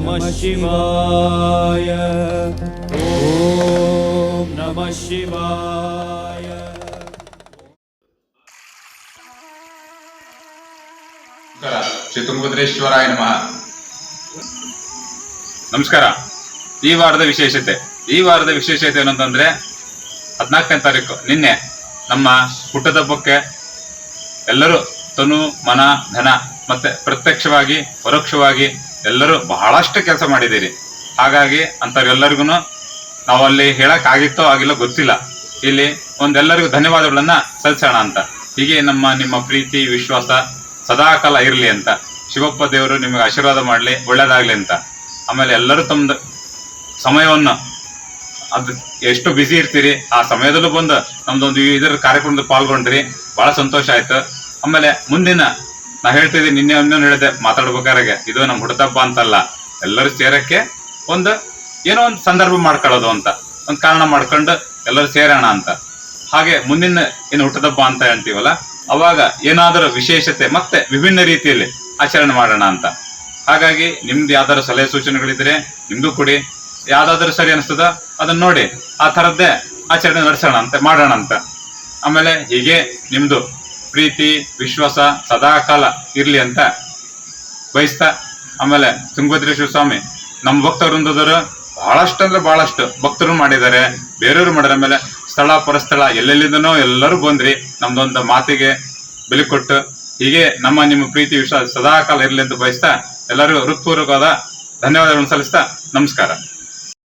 नमः शिवाय ॐ नमः शिवाय ನಮಸ್ಕಾರ ಶ್ರೀ ತುಂಗಭದ್ರೇಶ್ವರಾಯ ನಮಃ ನಮಸ್ಕಾರ ಈ ವಾರದ ವಿಶೇಷತೆ ಈ ವಾರದ ವಿಶೇಷತೆ ಏನಂತಂದ್ರೆ ಹದಿನಾಲ್ಕನೇ ತಾರೀಕು ನಿನ್ನೆ ನಮ್ಮ ಹುಟ್ಟದಬ್ಬಕ್ಕೆ ಎಲ್ಲರೂ ತನು ಮನ ಧನ ಮತ್ತೆ ಪ್ರತ್ಯಕ್ಷವಾಗಿ ಪರೋಕ್ಷವಾಗಿ ಎಲ್ಲರೂ ಬಹಳಷ್ಟು ಕೆಲಸ ಮಾಡಿದ್ದೀರಿ. ಹಾಗಾಗಿ ಅಂಥವ್ರೆಲ್ಲರಿಗೂ ನಾವು ಅಲ್ಲಿ ಹೇಳಕ್ ಆಗಿತ್ತೋ ಆಗಿಲ್ಲ ಗೊತ್ತಿಲ್ಲ. ಇಲ್ಲಿ ಒಂದೆಲ್ಲರಿಗೂ ಧನ್ಯವಾದಗಳನ್ನ ಸಲ್ಲಿಸೋಣ ಅಂತ. ಹೀಗೆ ನಮ್ಮ, ನಿಮ್ಮ ಪ್ರೀತಿ, ವಿಶ್ವಾಸ ಸದಾಕಾಲ ಇರಲಿ ಅಂತ. ಶಿವಪ್ಪ ದೇವರು ನಿಮಗೆ ಆಶೀರ್ವಾದ ಮಾಡಲಿ, ಒಳ್ಳೇದಾಗ್ಲಿ ಅಂತ. ಆಮೇಲೆ ಎಲ್ಲರೂ ತಮ್ಮದು ಸಮಯವನ್ನು ಅದು ಎಷ್ಟು ಬ್ಯುಸಿ ಇರ್ತೀರಿ, ಆ ಸಮಯದಲ್ಲೂ ಬಂದು ನಮ್ದೊಂದು ಇದರ ಕಾರ್ಯಕ್ರಮದಲ್ಲಿ ಪಾಲ್ಗೊಂಡ್ರಿ. ಬಹಳ ಸಂತೋಷ ಆಯ್ತು. ಆಮೇಲೆ ಮುಂದಿನ ನಾ ಹೇಳ್ತಿದ್ದೆ ನಿನ್ನೆ ಇನ್ನೊಂದು ಹೇಳಿದೆ, ಮಾತಾಡ್ಬೇಕಾದ್ರೆ, ಇದು ನಮ್ಮ ಹುಟ್ಟದಬ್ಬ ಅಂತಲ್ಲ. ಎಲ್ಲರೂ ಸೇರಕ್ಕೆ ಒಂದು ಏನೋ ಒಂದು ಸಂದರ್ಭ ಮಾಡ್ಕೊಳ್ಳೋದು ಅಂತ, ಒಂದು ಕಾರಣ ಮಾಡ್ಕೊಂಡು ಎಲ್ಲರೂ ಸೇರೋಣ ಅಂತ. ಹಾಗೆ ಮುಂದಿನ ಏನು ಹುಟ್ಟದಬ್ಬ ಅಂತ ಹೇಳ್ತೀವಲ್ಲ, ಅವಾಗ ಏನಾದರೂ ವಿಶೇಷತೆ ಮತ್ತೆ ವಿಭಿನ್ನ ರೀತಿಯಲ್ಲಿ ಆಚರಣೆ ಮಾಡೋಣ ಅಂತ. ಹಾಗಾಗಿ ನಿಮ್ದು ಯಾವ್ದಾದ್ರು ಸಲಹೆ ಸೂಚನೆಗಳಿದ್ರೆ ನಿಮ್ದು ಕೊಡಿ. ಯಾವ್ದಾದ್ರು ಸರಿ ಅನಿಸ್ತದ ಅದನ್ನ ನೋಡಿ, ಆ ಥರದ್ದೇ ಆಚರಣೆ ನಡೆಸೋಣ ಅಂತ, ಮಾಡೋಣ ಅಂತ. ಆಮೇಲೆ ಹೀಗೆ ನಿಮ್ದು ಪ್ರೀತಿ, ವಿಶ್ವಾಸ ಸದಾಕಾಲ ಇರಲಿ ಅಂತ ಬಯಸ್ತಾ ಆಮೇಲೆ ತುಂಗಭದ್ರೇಶ್ವರ ಸ್ವಾಮಿ, ನಮ್ಮ ಭಕ್ತ ವೃಂದದವರು ಬಹಳಷ್ಟು ಅಂದ್ರೆ ಬಹಳಷ್ಟು ಭಕ್ತರು ಮಾಡಿದ್ದಾರೆ, ಬೇರೆಯವರು ಮಾಡಿದ ಆಮೇಲೆ ಸ್ಥಳ ಪರಸ್ಥಳ ಎಲ್ಲೆಲ್ಲಿಂದನೋ ಎಲ್ಲರೂ ಬಂದ್ರಿ, ನಮ್ದೊಂದು ಮಾತಿಗೆ ಬೆಲೆ ಕೊಟ್ಟು, ಹೀಗೆ ನಮ್ಮ ನಿಮ್ಮ ಪ್ರೀತಿ, ವಿಶ್ವಾಸ ಸದಾಕಾಲ ಇರಲಿ ಅಂತ ಬಯಸ್ತಾ ಎಲ್ಲರಿಗೂ ಹೃತ್ಪೂರ್ವಕವಾದ ಧನ್ಯವಾದಗಳನ್ನು ಸಲ್ಲಿಸ್ತಾ ನಮಸ್ಕಾರ.